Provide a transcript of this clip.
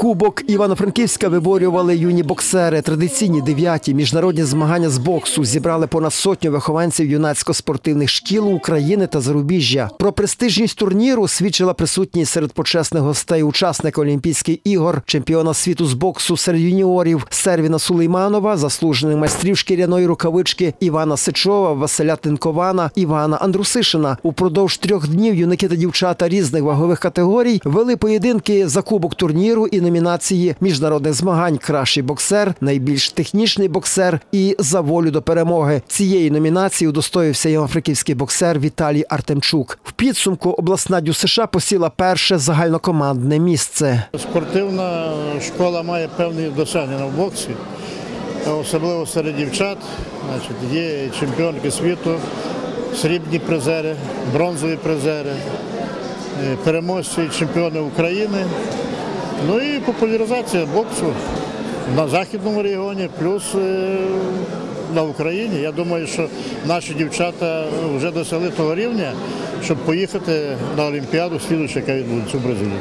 Кубок Івано-Франківська виборювали юні боксери. Традиційні дев'яті міжнародні змагання з боксу зібрали понад сотню вихованців юнацько-спортивних шкіл України та зарубіжжя. Про престижність турніру свідчила присутність серед почесних гостей учасника Олімпійських ігор, чемпіона світу з боксу серед юніорів Сервіна Сулейманова, заслужених майстрів шкіряної рукавички Івана Сичова, Василя Тинкована, Івана Андрусишина. Упродовж трьох днів юнаки та дівчата різних вагових категорій вели поєдинки за кубок турніру і номінації міжнародних змагань Кращий боксер, найбільш технічний боксер і за волю до перемоги. Цієї номінації удостоївся івано-франківський боксер Віталій Артемчук. В підсумку обласна дю США посіла перше загальнокомандне місце. Спортивна школа має певні досягнення в боксі, особливо серед дівчат. Значить, є чемпіонки світу, срібні призери, бронзові призери, е, переможці чемпіони України. Ну і популяризація боксу на західному регіоні, плюс е, на Україні. Я думаю, що наші дівчата вже досягли того рівня, щоб поїхати на Олімпіаду, слідуючу, яка відбудеться в Бразилії.